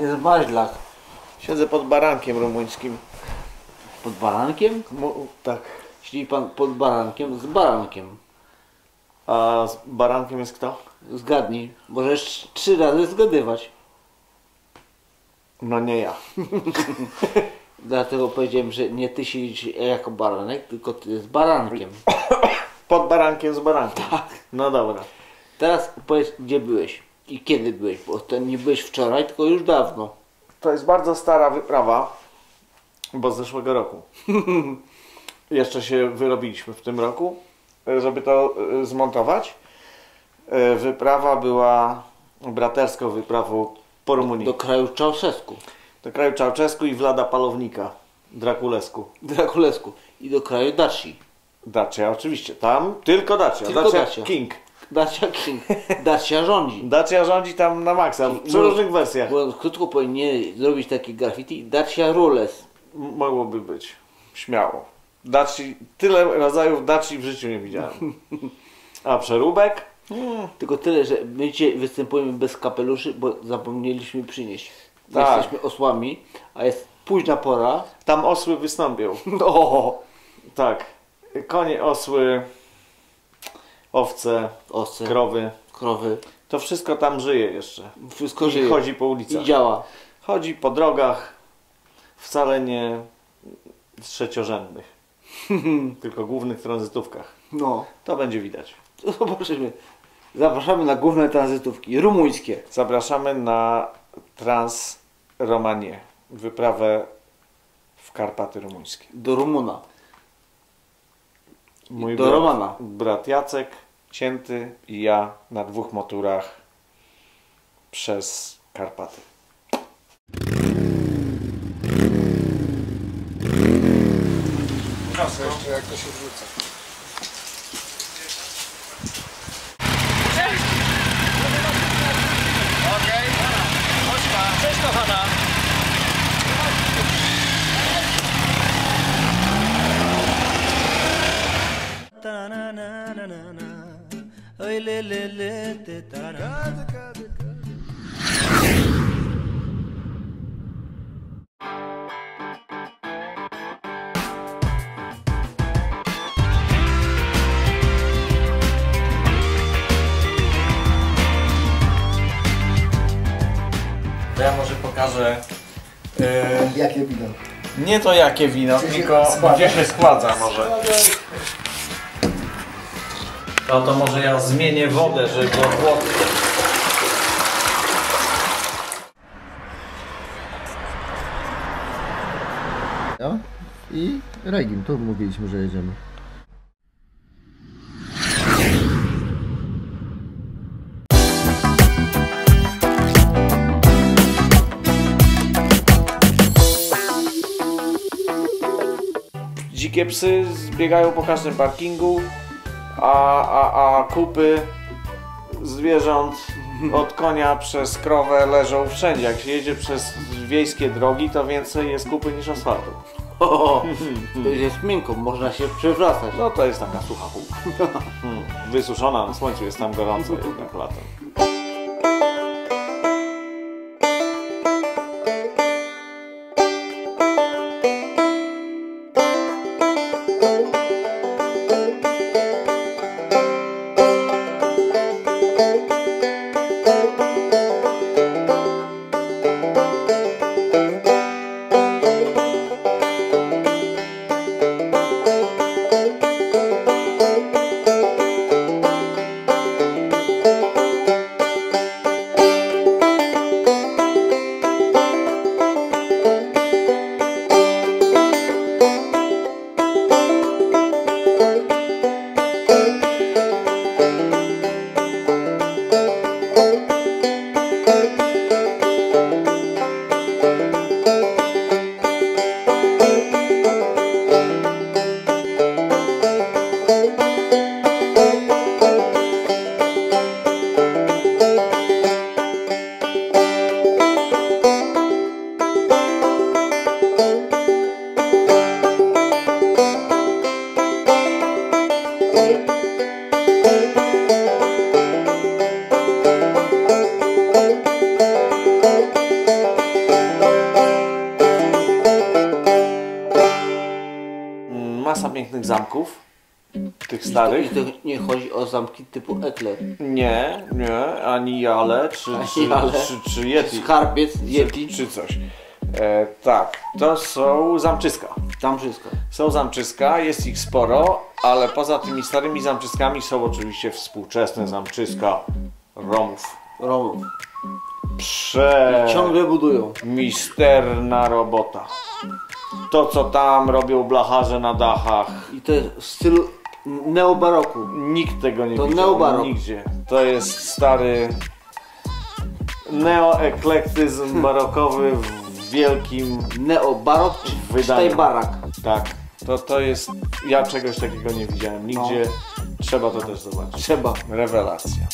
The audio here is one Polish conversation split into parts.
nie z maźlach. Siedzę pod barankiem rumuńskim. Pod barankiem? Mu- tak. Siedzi pan pod barankiem z barankiem. A z barankiem jest kto? Zgadnij. Możesz trzy razy zgadywać. No nie ja. Dlatego powiedziałem, że nie ty siedzisz jako baranek, tylko ty z barankiem. Pod barankiem z barankiem. No dobra. Teraz powiedz, gdzie byłeś i kiedy byłeś, bo to nie byłeś wczoraj, tylko już dawno. To jest bardzo stara wyprawa, bo z zeszłego roku. Jeszcze się wyrobiliśmy w tym roku, żeby to e, zmontować. E, Wyprawa była braterską wyprawą po Rumunii. Do Do, kraju Czałszewsku, kraju Czałczesku i Vlada Palownika, Drakulesku. Drakulesku i do kraju Daci. Dacia oczywiście, tam tylko Dacia. Tylko Dacia, Dacia. King. Dacia King. Dacia rządzi. Dacia rządzi tam na maksa, w przeróżnych wersjach. Bo krótko powinien zrobić takie graffiti Dacia Rules. Mogłoby być, śmiało. Daci, tyle rodzajów Daci w życiu nie widziałem. A przeróbek? Tylko tyle, że my dzisiaj występujemy bez kapeluszy, bo zapomnieliśmy przynieść. Tak. Jesteśmy osłami, a jest późna pora. Tam osły wystąpią. No, Tak. Konie, osły, owce, krowy. krowy, To wszystko tam żyje jeszcze. wszystko I żyje. chodzi po ulicach. I działa. Chodzi po drogach, wcale nie trzeciorzędnych, tylko głównych tranzytówkach. No, To będzie widać. to zobaczymy. Zapraszamy na główne tranzytówki rumuńskie. Zapraszamy na Trans Romanię, wyprawę w Karpaty Rumuńskie. Do Rumuna. Mój Do brat, Romana. brat Jacek, Cięty i ja na dwóch motorach przez Karpaty. Jeszcze jak to się wrzuca. Okej. Cześć kochana. To ja może pokażę e, Jakie wino? nie to jakie wino, się tylko składa? gdzie się składza może. No to może ja zmienię wodę, żeby było płotkie. No i Regin, tu mówiliśmy, że jedziemy. Dzikie psy zbiegają po każdym parkingu, a, a, a kupy zwierząt od konia przez krowę leżą wszędzie. Jak się jedzie przez wiejskie drogi, to więcej jest kupy niż asfaltu. O, to jest miękko, można się przewracać. No to jest taka sucha kupa. Hmm, Wysuszona na słońcu, jest tam gorąco jednak latem. Tych I to, starych. I to nie chodzi o zamki typu Ekler. Nie, nie, ani Jale, czy, Ani czy, Jale. czy, czy Yeti. Skarbiec, Yeti, Czy, czy coś. E, tak, to są zamczyska. tam wszystko. Są zamczyska, jest ich sporo, ale poza tymi starymi zamczyskami są oczywiście współczesne zamczyska Romów. Romów. Prze... Ciągle budują. misterna robota. To co tam robią blacharze na dachach, I to jest w stylu neobaroku. nikt tego nie To widział neobarok. nigdzie. To jest stary neoeklektyzm barokowy w wielkim Neobarok czy Wydaniu. barak. tak. To, to jest, ja czegoś takiego nie widziałem nigdzie. Trzeba to też zobaczyć. Trzeba. Rewelacja.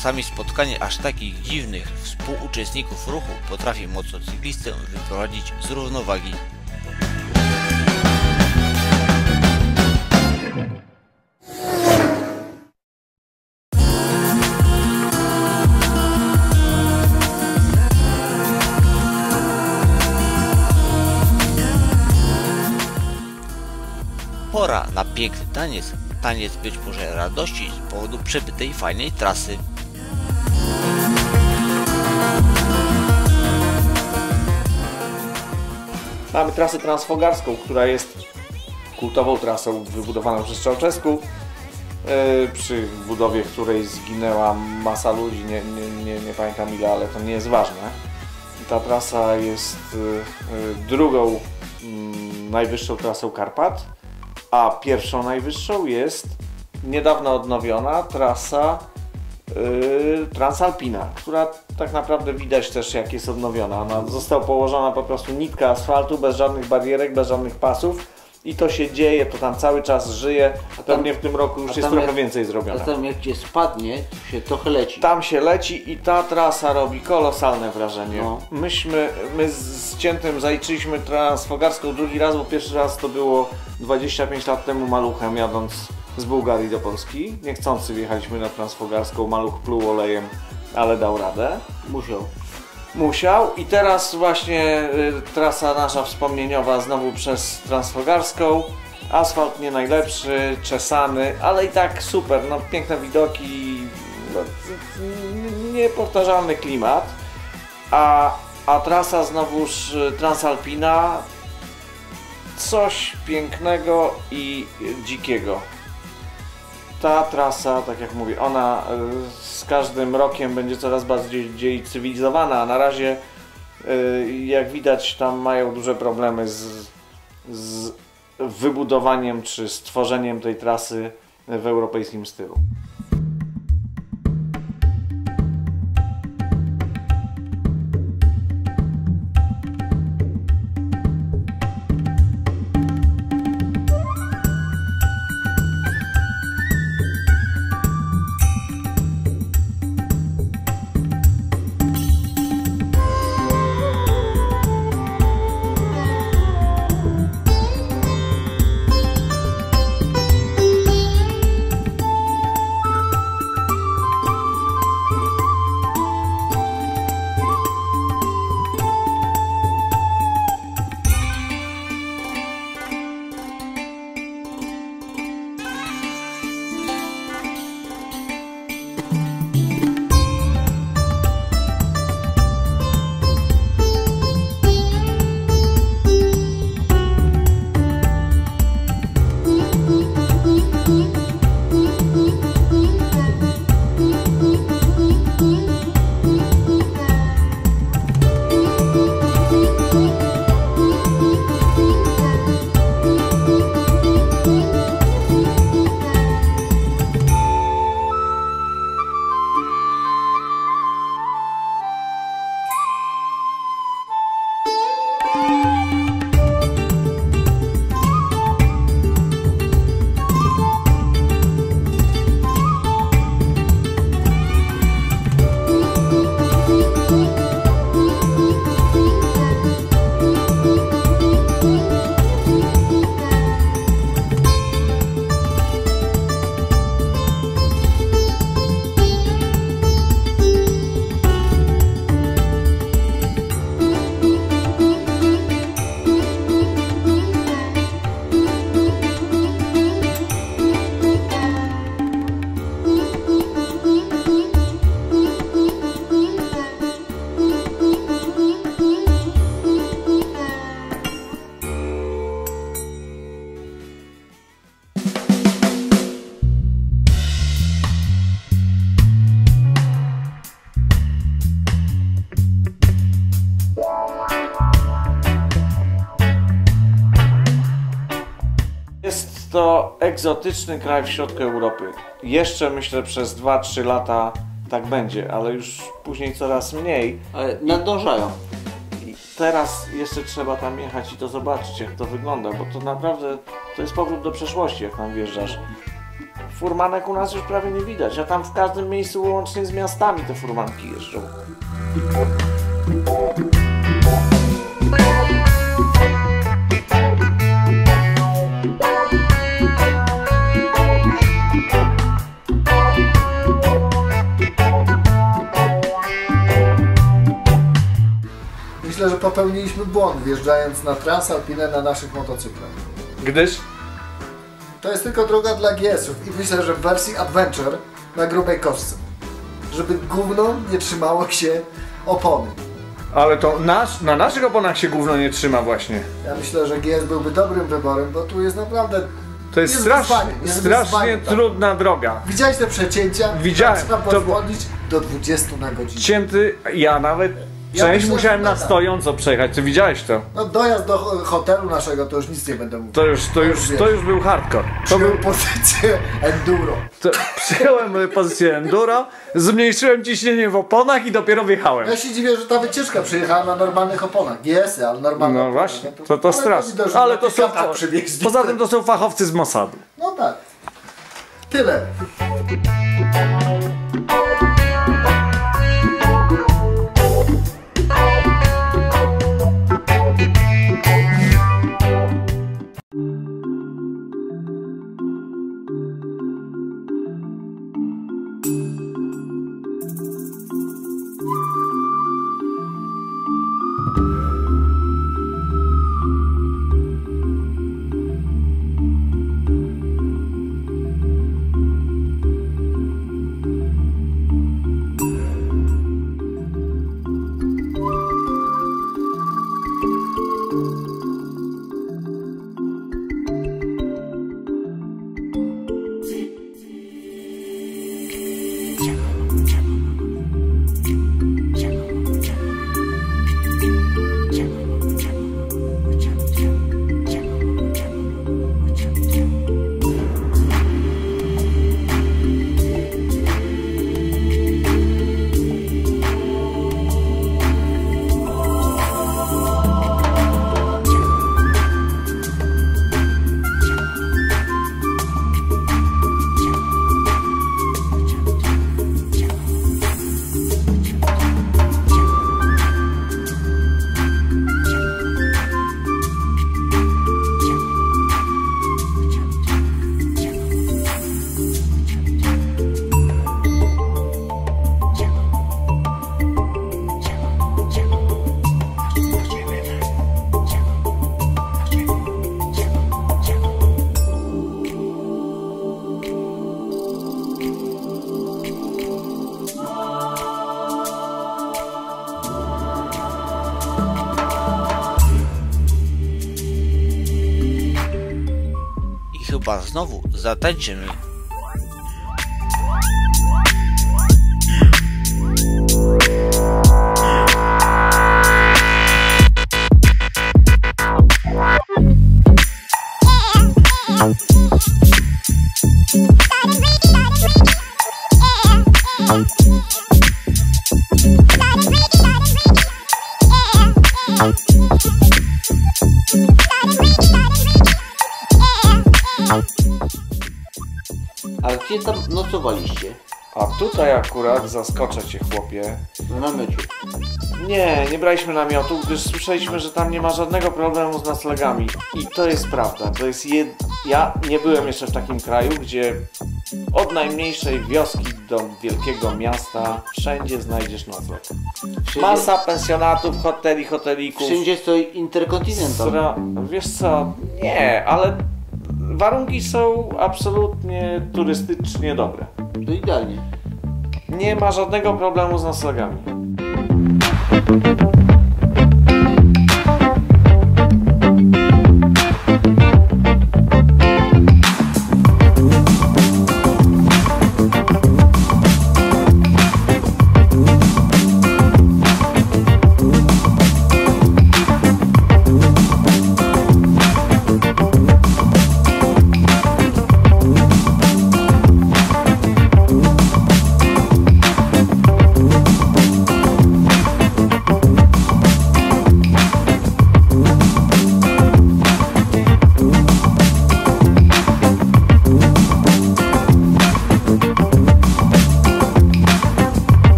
Czasami spotkanie aż takich dziwnych współuczestników ruchu potrafi motocyklistę wyprowadzić z równowagi. Pora na piękny taniec, taniec być może radości z powodu przebytej fajnej trasy. Mamy trasę transfogarską, która jest kultową trasą wybudowaną przez Czałczesku, yy, przy budowie której zginęła masa ludzi, nie, nie, nie, nie pamiętam ile, ale to nie jest ważne. Ta trasa jest yy, yy, drugą mm, najwyższą trasą Karpat, a pierwszą najwyższą jest niedawno odnowiona trasa Transalpina, która tak naprawdę widać też jak jest odnowiona. Ona została położona po prostu nitka asfaltu, bez żadnych barierek, bez żadnych pasów i to się dzieje, to tam cały czas żyje, a pewnie w tym roku już a jest tam trochę jak- więcej A zrobione. tam jak cię spadnie, to się trochę leci. Tam się leci i ta trasa robi kolosalne wrażenie. No. Myśmy, my z, z Ciętem zaliczyliśmy transfogarską drugi raz, bo pierwszy raz to było 25 lat temu maluchem jadąc z Bułgarii do Polski. Niechcący wjechaliśmy na transfogarską, maluch pluł olejem, ale dał radę. Musiał. Musiał i teraz właśnie y, trasa nasza wspomnieniowa znowu przez Transfogarską. Asfalt nie najlepszy, czesany, ale i tak super, no piękne widoki, no, niepowtarzalny klimat. A, a trasa znowuż y, Transalpina, coś pięknego i dzikiego. Ta trasa, tak jak mówię, ona y, z każdym rokiem będzie coraz bardziej cywilizowana, a na razie, y, jak widać, tam mają duże problemy z, z wybudowaniem czy stworzeniem tej trasy w europejskim stylu. Egzotyczny kraj w środku Europy. Jeszcze myślę przez 2-3 lata tak będzie, ale już później coraz mniej. Ale nadążają. I teraz jeszcze trzeba tam jechać i to zobaczyć, jak to wygląda, bo to naprawdę to jest powrót do przeszłości, jak tam wjeżdżasz. Furmanek u nas już prawie nie widać, a tam w każdym miejscu łącznie z miastami te furmanki jeżdżą. Myślę, że popełniliśmy błąd wjeżdżając na Transalpinę na naszych motocyklach. Gdyż To jest tylko droga dla GS-ów i myślę, że w wersji Adventure na grubej kostce. Żeby gówno nie trzymało się opony. Ale to nasz, na naszych oponach się gówno nie trzyma właśnie. Ja myślę, że GS byłby dobrym wyborem, bo tu jest naprawdę... To jest, strasznie, wyzwanie, strasznie wyzwanie, tak. trudna droga. Widziałeś te przecięcia? Widziałem. Trzeba To- pozwolić do 20 na godzinę. Cięty, ja nawet część myślę, musiałem na tak. stojąco przejechać. Ty widziałeś to? No dojazd do ho- hotelu naszego to już nic nie będę mówił. To już, to już, to już był hardcore. To był, pozycję enduro. to, przyjąłem pozycję enduro, zmniejszyłem ciśnienie w oponach i dopiero wjechałem. Ja się dziwię, że ta wycieczka przyjechała na normalnych oponach. GS-y, ale normalne No właśnie, nie? to, to Ale straszne. Ale na to są, poza tym to są fachowcy z Mossadu. No tak. Tyle. Znowu zatańczymy. Gdzie tam nocowaliście? A tutaj akurat zaskoczę cię chłopie. W namiocie. Nie, nie braliśmy namiotu, gdyż słyszeliśmy, że tam nie ma żadnego problemu z noclegami. I to jest prawda. To jest jed... Ja nie byłem jeszcze w takim kraju, gdzie od najmniejszej wioski do wielkiego miasta wszędzie znajdziesz nocleg. Wszędzie, Masa pensjonatów, hoteli, hotelików. wszędzie stoi Intercontinental. Która, wiesz co, nie, ale warunki są absolutnie turystycznie dobre. To idealnie. Nie ma żadnego problemu z noclegami.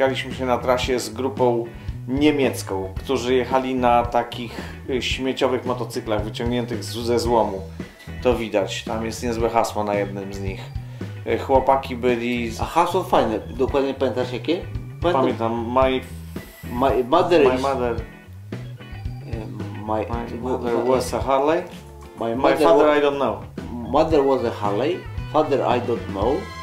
Spotykaliśmy się na trasie z grupą niemiecką, którzy jechali na takich y, śmieciowych motocyklach wyciągniętych ze złomu. To widać, tam jest niezłe hasło na jednym z nich. Y, Chłopaki byli, z- A hasło fajne, dokładnie pamiętasz jakie? Pamiętam. pamiętam, my, My mother my mother, e, My, mother was a Harley, my my father I don't know. mother was a Harley, father I don't know.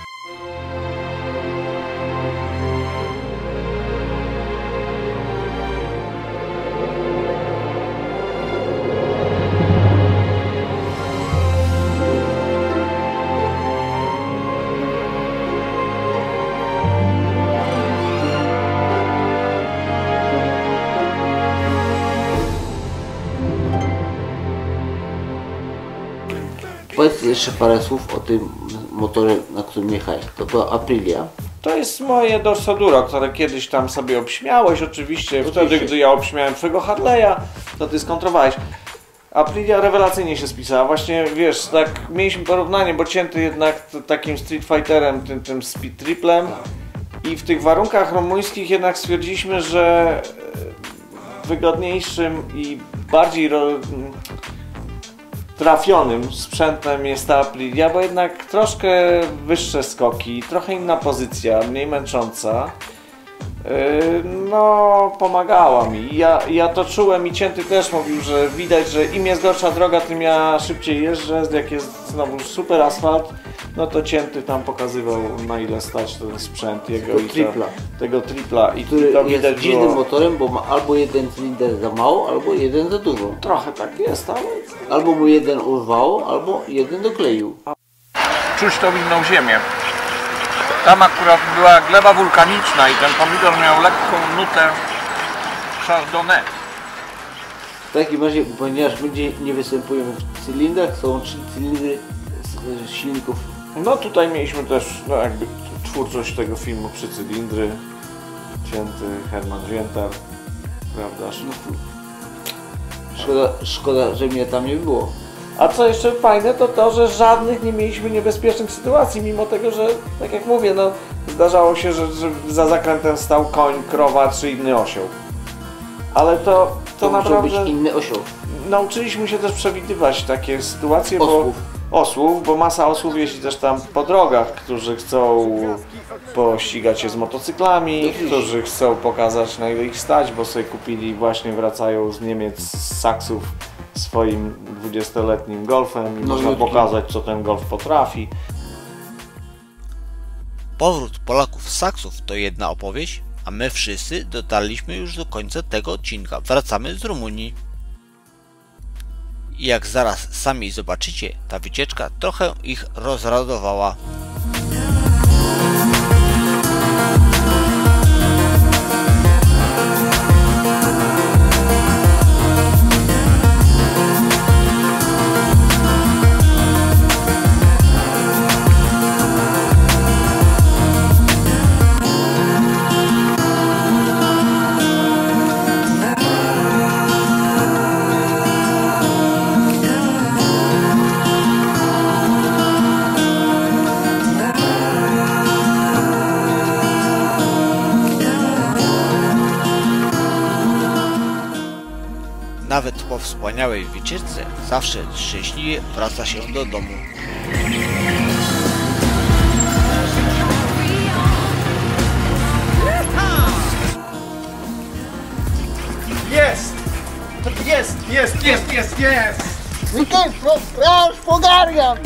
Powiedz jeszcze parę słów o tym motorze, na którym jechałeś. To była Aprilia. To jest moje Dorsoduro, które kiedyś tam sobie obśmiałeś oczywiście. Wtedy, gdy ja obśmiałem twojego Harley'a, to ty skontrowałeś. Aprilia rewelacyjnie się spisała. Właśnie, wiesz, tak mieliśmy porównanie, bo cięty jednak takim Street Fighterem, tym, tym Speed Triplem. I w tych warunkach rumuńskich jednak stwierdziliśmy, że e, wygodniejszym i bardziej trafionym sprzętem jest ta Aprilia, bo jednak troszkę wyższe skoki, trochę inna pozycja, mniej męcząca. Yy, No, pomagała mi. Ja, ja to czułem i Cięty też mówił, że widać, że im jest gorsza droga, tym ja szybciej jeżdżę. Jak jest znowu super asfalt, no to Cięty tam pokazywał na ile stać ten sprzęt jego Tego i to- tripla. tego tripla i Który to jest widać dziwnym było. motorem, bo ma albo jeden cylinder za mało, albo jeden za dużo. Trochę tak jest, ale Albo mu jeden urwało, albo jeden dokleił. Czuć tą inną ziemię. Tam akurat była gleba wulkaniczna i ten pomidor miał lekką nutę chardonnay. W takim razie, ponieważ my nie występujemy w cylindrach, są trzy cylindry silników. No tutaj mieliśmy też no jakby twórczość tego filmu Trzy cylindry, cięty Herman Wientar, prawda? Szkoda, szkoda, że mnie tam nie było. A co jeszcze fajne to to, że żadnych nie mieliśmy niebezpiecznych sytuacji, mimo tego, że tak jak mówię, no zdarzało się, że, że za zakrętem stał koń, krowa czy inny osioł. Ale to, to, To naprawdę być inny osioł. nauczyliśmy się też przewidywać takie sytuacje, Osłów. bo osłów, bo masa osłów jeździ też tam po drogach, którzy chcą pościgać się z motocyklami, Oczywiście. którzy chcą pokazać na ile ich stać, bo sobie kupili właśnie wracają z Niemiec, z Saksów swoim 20-letnim golfem i można Nowiutkim. pokazać co ten golf potrafi. Powrót Polaków z Saksów to jedna opowieść, a my wszyscy dotarliśmy już do końca tego odcinka. Wracamy z Rumunii. I jak zaraz sami zobaczycie, ta wycieczka trochę ich rozradowała. Wspaniałej wycieczce zawsze szczęśliwie wraca się do domu. Jest! Jest, jest, jest, jest, jest! Witaj, ja już pogarniam!